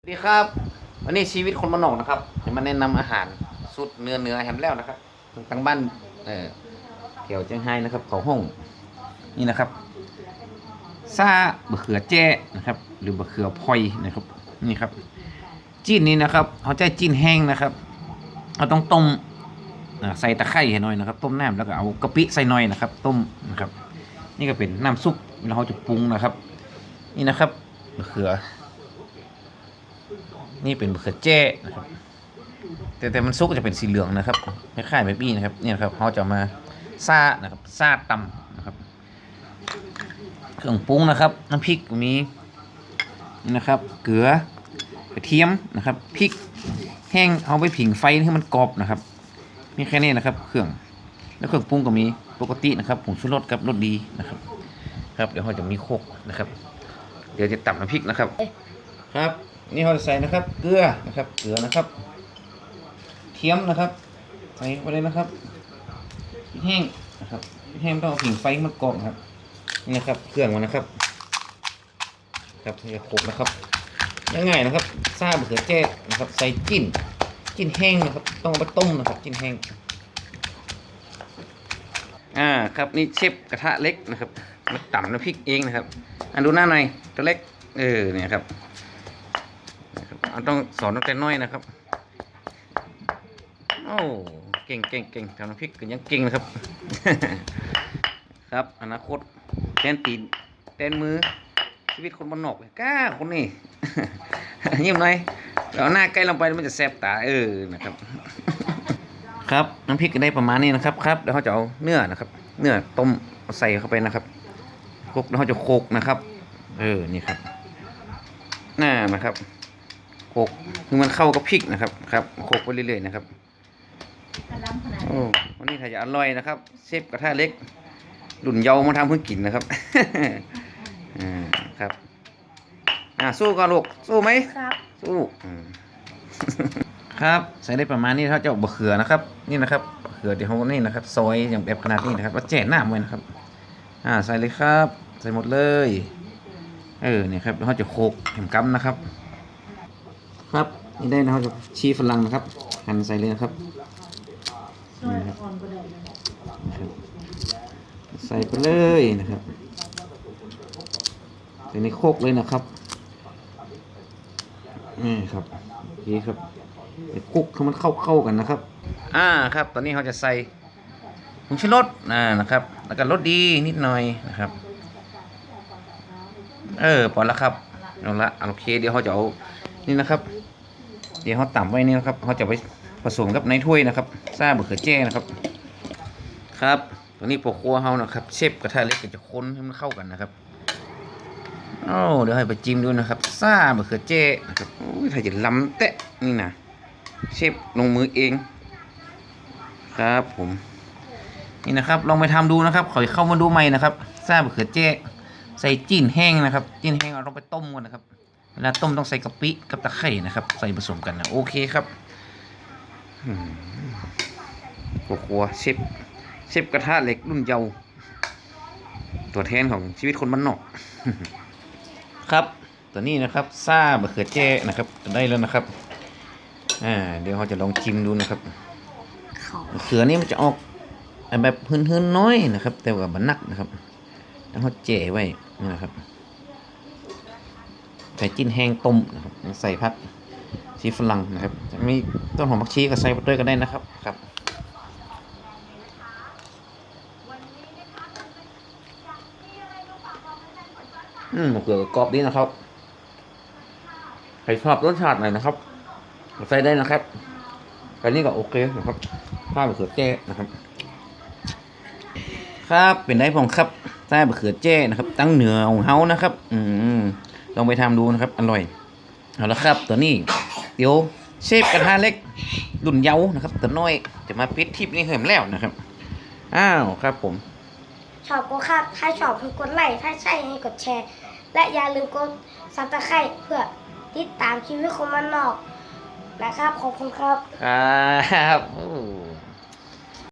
สวัสดีครับ วันนี้ชีวิตคนมานนอกนะครับจะมาแนะนำอาหารสุดเนื้อเนื้อแฮมแล้วนะครับทางบ้านเออแถวเจียงไฮ้นะครับเขาห้องนี่นะครับซาบะเขือแจ้นะครับ หรือบะเขือพลอยนะครับนี่ครับ จิ้นนี้นะครับเขาใช้จิ้นแห้งนะครับเราต้องต้มใส่ตะไคร้ให้หน่อยนะครับ ต้มน้ำแล้วก็เอากะปิใส่หน่อยนะครับ ต้มนะครับ นี่ก็เป็นน้ำซุปแล้วเราจะปรุงนะครับ นี่นะครับบะเขือ นี่เป็นมะเขือแจ้นะครับแต่แต่มันซุกจะเป็นสีเหลืองนะครับคล้ายๆแบบนี้นะครับเนี่ยครับเขาจะมาซานะครับซาตำนะครับ เครื่องปรุงนะครับน้ำพริกมีนี่นะครับ เกลือกระเทียมนะครับพริกแห้งเอาไปผิงไฟให้มันกรอบนะครับมีแค่นี้นะครับ เครื่องแล้วเครื่องปรุงก็มีปกตินะครับผงชูรสกับรสดีนะครับ ครับเดี๋ยวเราจะมีโคกนะครับ เดี๋ยวจะตับน้ำพริกนะครับ ครับ นี่เราจะใส่นะครับ เกลือนะครับ เกลือนะครับ เทียมนะครับใส่เข้าไปเลยนะครับพริกแห้งนะครับพริกแห้งต้องเอาผิงไฟมันกรอบนครับนี่นะครับ เครื่องมันนะครับ ครับจะโขกนะครับง่ายๆนะครับซาบะเขือแจ้นะครับ ใส่จิ้นจิ้นแห้งนะครับ ต้องเอาไปต้มนะครับ จิ้นแห้ง อ่าครับนี่เชฟกระทะเล็กนะครับมาต่ำน้ำพริกเองนะครับ อันดูหน้าหน่อยตัวเล็ก เออเนี่ยครับ อันต้องสอนตั้งแต่น้อยนะครับ โอ้ เก่งเก่งเก่งทำน้ำพริกก็ยังเก่งนะครับ ครับ อนาคตแทนตีนแทนมือ ชีวิตคนบ้านนอกเลยกล้าคนนี้ยิ้มหน่อยแล้วเอาหน้าใกล้ลงไปมันจะแสบตาเออนะครับ ครับน้ำพริกก็ได้ประมาณนี้นะครับครับเดี๋ยวเขาจะเอาเนื้อนะครับ เนื้อต้มใส่เข้าไปนะครับคลุกแล้วเขาจะโขลกนะครับ เออนี่ครับน่านะครับ โขลกคือมันเข้ากับพริกนะครับครับโขลกไปเรื่อยๆนะครับโอ้วันนี้ถ้าจะอร่อยนะครับเชฟกระทะเล็กรุ่นเยาว์มาทำเพื่อกินนะครับอ่าครับอ่าสู้ก่อนลูกสู้ไหมครับสู้อืมครับใส่ได้ประมาณนี้ถ้าจะเอาบะเขือนะครับ นี่นะครับบะเขือเดี๋ยวเขานี่นะครับซอยอย่างแบบขนาดนี้นะครับแล้วแจ่หน้ามันนะครับ อ่าใส่เลยครับ ใส่หมดเลย เออเนี่ยครับแล้วเขาจะโขลกแหมกำนะครับ ครับนี่ได้นะครับจะชีฝรั่งนะครับ หั่นใส่เลยนะครับนี่นะครับใส่ไปเลยนะครับใส่ในโคกเลยนะครับนี่ครับโอเครับไปคลุกให้มันเข้าเข้ากันนะครับ อ่าครับ ตอนนี้เขาจะใส่ผงชูรสอ่านะครับ แล้วก็รสดีนิดหน่อยนะครับ เออพอแล้วครับเอาละโอเคเดี๋ยวเขาจะเอานี่นะครับ เดี๋ยวเขาต่ำไว้นี่นะครับเขาจะไปผสมกับในถ้วยนะครับซาบะเขือแจ้นะครับ ครับตัวนี้ปกครัวเขานะครับ เชฟกระทะเล็กก็จะคนให้มันเข้ากันนะครับโอ้เดี๋ยวให้ไปจิ้มดูนะครับซาบะเขือแจ้นะครับโอ้ยถ้าจะล้ำเตะนี่นะเชฟลงมือเอง ครับผม นี่นะครับ ลองไปทำดูนะครับขอเข้ามาดูใหม่นะครับซาบะเขือแจ้ใส่จีนแห้งนะครับจีนแห้งเราต้องไปต้มก่อนนะครับ เวลาต้มต้องใส่กะปิกับตะไคร่นะครับ ใส่ผสมกันนะโอเคครับอืมครัวเชฟเชฟกระทะเหล็กรุ่นเยาว์ตัวแทนของชีวิตคนบ้านนอก ครับตัวนี้นะครับซาบะเขือแจ้นะครับ ได้แล้วนะครับ อ่า เดี๋ยวเราจะลองชิมดูนะครับเขามะเขือนี่มันจะออกแบบหืนๆน้อยนะครับ แต่ว่าบันนักนะครับแล้วเขาเจ๋ไว้นะครับ ใส่จิ้นแห้งต้มนะครับใส่พักชีฝรั่งนะครับจะมีต้นหอมผักชีก็ใส่ไปด้วยก็ได้นะครับครับอืมมะเขือกรอบดีนะครับใครชอบรสชาติไหนนะครับใส่ได้นะครับอันนี้ก็โอเคนะครับข้าวมะเขือแจ้นะครับ ครับเป็นได้ผมครับใต้มะเขือแจ้นะครับ ตั้งเหนือของเฮานะครับ อืม ลองไปทำดูนะครับ อร่อยเอาละครับตัวนี้ เดี๋ยวเชฟกระทะเล็กรุ่นเยาว์นะครับตัวน้อยจะมาปิดทิปนี้เหิมแล้วนะครับ อ้าวครับผม ชอบก็ครับถ้าชอบให้กดไลค์ถ้าใช่ให้กดแชร์ และอย่าลืมกดซับสไครต์เพื่อติดตามชีวิตของมันนอกนะครับ ขอบคุณครับ ครับโอ้